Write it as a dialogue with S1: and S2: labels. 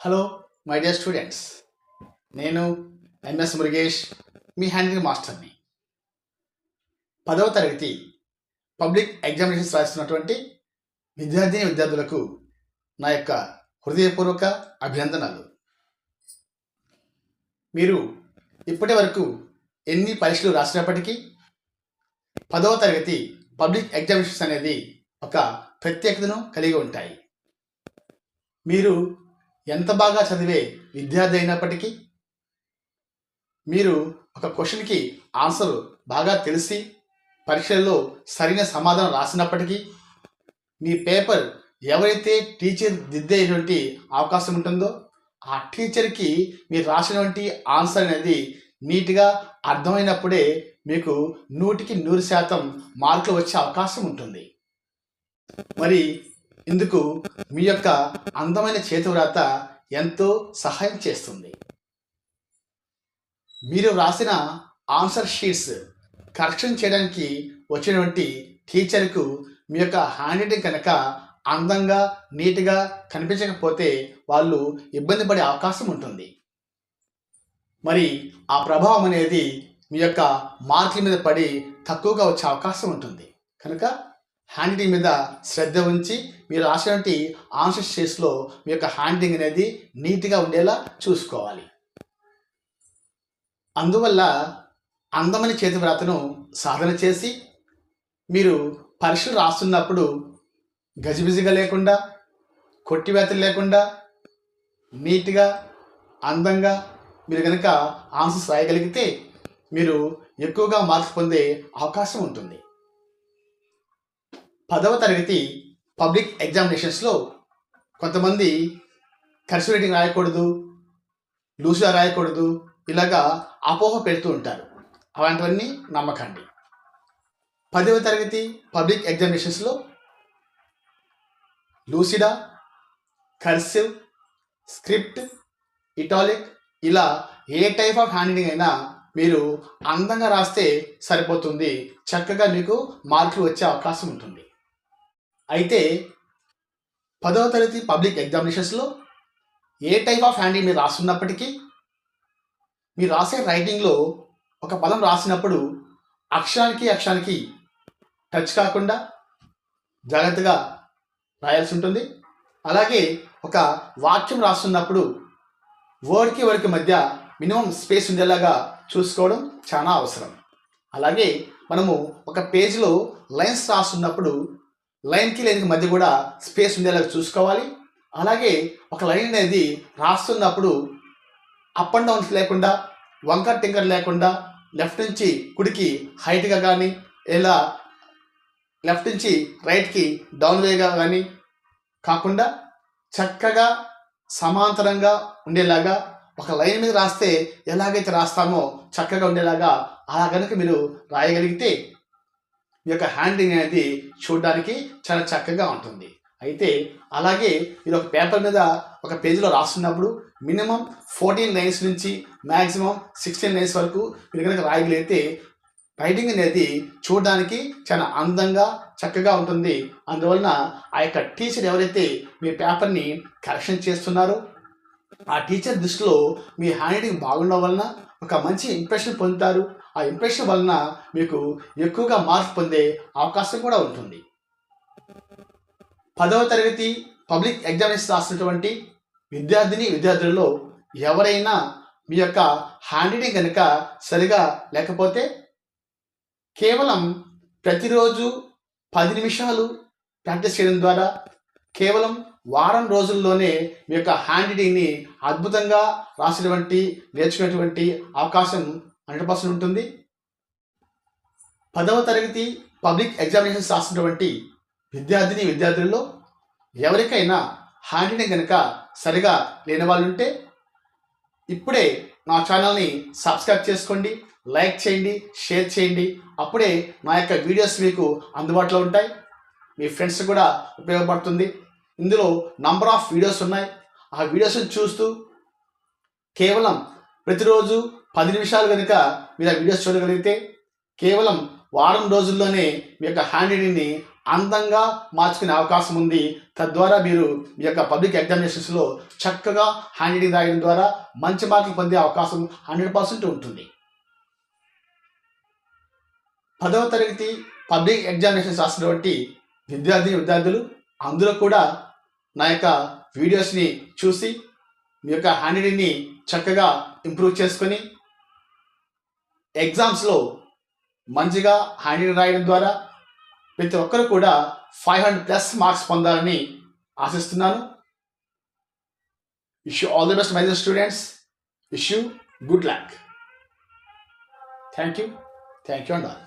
S1: Hello my dear students నేను MS Murugesh మీ handwriting మాస్టర్ని పదవ తరగతి పబ్లిక్ ఎగ్జామినేషన్స్ రాస్తున్నటువంటి విద్యార్థిని విద్యార్థులకు నా యొక్క హృదయపూర్వక అభినందనలు. మీరు ఇప్పటి వరకు ఎన్ని పరీక్షలు రాసినప్పటికీ పదవ తరగతి పబ్లిక్ ఎగ్జామినేషన్స్ అనేది ఒక ప్రత్యేకతను కలిగి ఉంటాయి. మీరు ఎంత బాగా చదివే విద్యార్థి అయినప్పటికీ మీరు ఒక క్వశ్చన్కి ఆన్సర్ బాగా తెలిసి పరీక్షల్లో సరైన సమాధానం రాసినప్పటికీ మీ పేపర్ ఎవరైతే టీచర్ దిద్దేటువంటి అవకాశం ఉంటుందో ఆ టీచర్కి మీరు రాసినటువంటి ఆన్సర్ అనేది నీట్గా అర్థమైనప్పుడే మీకు నూటికి నూరు శాతం మార్కులు వచ్చే అవకాశం ఉంటుంది. మరి ఇందుకు మీ యొక్క అందమైన చేతివ్రాత ఎంతో సహాయం చేస్తుంది. మీరు వ్రాసిన ఆన్సర్ షీట్స్ కరెక్షన్ చేయడానికి వచ్చినటువంటి టీచర్కు మీ యొక్క హ్యాండ్ రైటింగ్ కనుక అందంగా నీట్గా కనిపించకపోతే వాళ్ళు ఇబ్బంది పడే అవకాశం ఉంటుంది. మరి ఆ ప్రభావం అనేది మీ యొక్క మార్కుల మీద పడి తక్కువగా వచ్చే అవకాశం ఉంటుంది. కనుక హ్యాండ్ రైటింగ్ మీద శ్రద్ధ ఉంచి మీరు రాసినటువంటి ఆన్సర్ షీట్స్లో మీ యొక్క హ్యాండింగ్ అనేది నీట్గా ఉండేలా చూసుకోవాలి. అందువల్ల అందమైన చేతి వ్రాతను సాధన చేసి మీరు పరీక్షలు రాస్తున్నప్పుడు గజిబిజిగా లేకుండా కొట్టివేతలు లేకుండా నీట్గా అందంగా మీరు కనుక ఆన్సర్స్ రాయగలిగితే మీరు ఎక్కువగా మార్క్స్ పొందే అవకాశం ఉంటుంది. పదవ తరగతి పబ్లిక్ ఎగ్జామినేషన్స్లో కొంతమంది కర్సివ్ రైటింగ్ రాయకూడదు లూసుగా రాయకూడదు ఇలాగా అపోహ పెడుతూ ఉంటారు. అలాంటివన్నీ నమ్మకండి. పదవ తరగతి పబ్లిక్ ఎగ్జామినేషన్స్లో లూసిడా కర్సివ్ స్క్రిప్ట్ ఇటాలిక్ ఇలా ఏ టైప్ ఆఫ్ హ్యాండింగ్ అయినా మీరు అందంగా రాస్తే సరిపోతుంది. చక్కగా మీకు మార్కులు వచ్చే అవకాశం ఉంటుంది. అయితే పదవ తరగతి పబ్లిక్ ఎగ్జామినేషన్స్లో ఏ టైప్ ఆఫ్ హ్యాండింగ్ మీరు రాస్తున్నప్పటికీ మీరు రాసే రైటింగ్లో ఒక పదం రాసినప్పుడు అక్షరానికి అక్షరానికి టచ్ కాకుండా జాగ్రత్తగా రాయాల్సి ఉంటుంది. అలాగే ఒక వాక్యం రాస్తున్నప్పుడు వర్డ్కి వర్డ్కి మధ్య మినిమం స్పేస్ ఉండేలాగా చూసుకోవడం చాలా అవసరం. అలాగే మనము ఒక పేజీలో లైన్స్ రాస్తున్నప్పుడు లైన్కి లైన్కి మధ్య కూడా స్పేస్ ఉండేలాగా చూసుకోవాలి. అలాగే ఒక లైన్ అనేది రాస్తున్నప్పుడు అప్ అండ్ డౌన్స్ లేకుండా వంకర్ టింకర్ లేకుండా లెఫ్ట్ నుంచి కుడికి హైట్గా కానీ ఇలా లెఫ్ట్ నుంచి రైట్కి డౌన్ వేగా కానీ కాకుండా చక్కగా సమాంతరంగా ఉండేలాగా ఒక లైన్ మీద రాస్తే ఎలాగైతే రాస్తామో చక్కగా ఉండేలాగా అలా కనుక మీరు రాయగలిగితే ఈ యొక్క హ్యాండింగ్ అనేది చూడడానికి చాలా చక్కగా ఉంటుంది. అయితే అలాగే మీరు ఒక పేపర్ మీద ఒక పేజీలో రాస్తున్నప్పుడు మినిమం ఫోర్టీన్ లైన్స్ నుంచి మ్యాక్సిమం సిక్స్టీన్ లైన్స్ వరకు మీరు కనుక రాయగలిగితే రైటింగ్ అనేది చూడడానికి చాలా అందంగా చక్కగా ఉంటుంది. అందువలన ఆ యొక్క టీచర్ ఎవరైతే మీ పేపర్ని కరెక్షన్ చేస్తున్నారో ఆ టీచర్ దృష్టిలో మీ హ్యాండ్ రైటింగ్ బాగుండడం వలన ఒక మంచి ఇంప్రెషన్ పొందుతారు. ఆ ఇంప్రెషన్ వలన మీకు ఎక్కువగా మార్క్స్ పొందే అవకాశం కూడా ఉంటుంది. పదవ తరగతి పబ్లిక్ ఎగ్జామినేషన్ రాసినటువంటి విద్యార్థిని విద్యార్థులలో ఎవరైనా మీ యొక్క హ్యాండ్ రైటింగ్ కనుక సరిగా లేకపోతే కేవలం ప్రతిరోజు పది నిమిషాలు ప్రాక్టీస్ చేయడం ద్వారా కేవలం వారం రోజుల్లోనే మీ యొక్క హ్యాండ్ రైటింగ్ని అద్భుతంగా రాసినటువంటి నేర్చుకునేటువంటి అవకాశం హండ్రెడ్ పర్సెంట్ ఉంటుంది. పదవ తరగతి పబ్లిక్ ఎగ్జామినేషన్స్ రాసినటువంటి విద్యార్థిని విద్యార్థులలో ఎవరికైనా హ్యాండ్ రైటింగ్ కనుక సరిగా లేని వాళ్ళు ఉంటే ఇప్పుడే నా ఛానల్ని సబ్స్క్రైబ్ చేసుకోండి లైక్ చేయండి షేర్ చేయండి. అప్పుడే నా యొక్క వీడియోస్ మీకు అందుబాటులో ఉంటాయి. మీ ఫ్రెండ్స్ కూడా ఉపయోగపడుతుంది. ఇందులో నంబర్ ఆఫ్ వీడియోస్ ఉన్నాయి. ఆ వీడియోస్ని చూస్తూ కేవలం ప్రతిరోజు పది నిమిషాలు కనుక మీరు ఆ వీడియోస్ చూడగలిగితే కేవలం వారం రోజుల్లోనే మీ యొక్క హ్యాండ్ రైటింగ్ని అందంగా మార్చుకునే అవకాశం ఉంది. తద్వారా మీరు మీ యొక్క పబ్లిక్ ఎగ్జామినేషన్స్లో చక్కగా హ్యాండ్ రైటింగ్ రాయడం ద్వారా మంచి మార్కులు పొందే అవకాశం హండ్రెడ్ పర్సెంట్ ఉంటుంది. పదవ తరగతి పబ్లిక్ ఎగ్జామినేషన్స్ రాసినటువంటి విద్యార్థి విద్యార్థులు అందులో కూడా నా యొక్క వీడియోస్ని చూసి మీ యొక్క హ్యాండ్ రైటింగ్ని చక్కగా ఇంప్రూవ్ చేసుకొని ఎగ్జామ్స్లో మంచిగా హ్యాండ్ రైటింగ్ రాయడం ద్వారా ప్రతి ఒక్కరు కూడా ఫైవ్ హండ్రెడ్ ప్లస్ మార్క్స్ పొందాలని ఆశిస్తున్నాను. Wish all the best my students. Wish you good luck. Thank you. Thank you and all.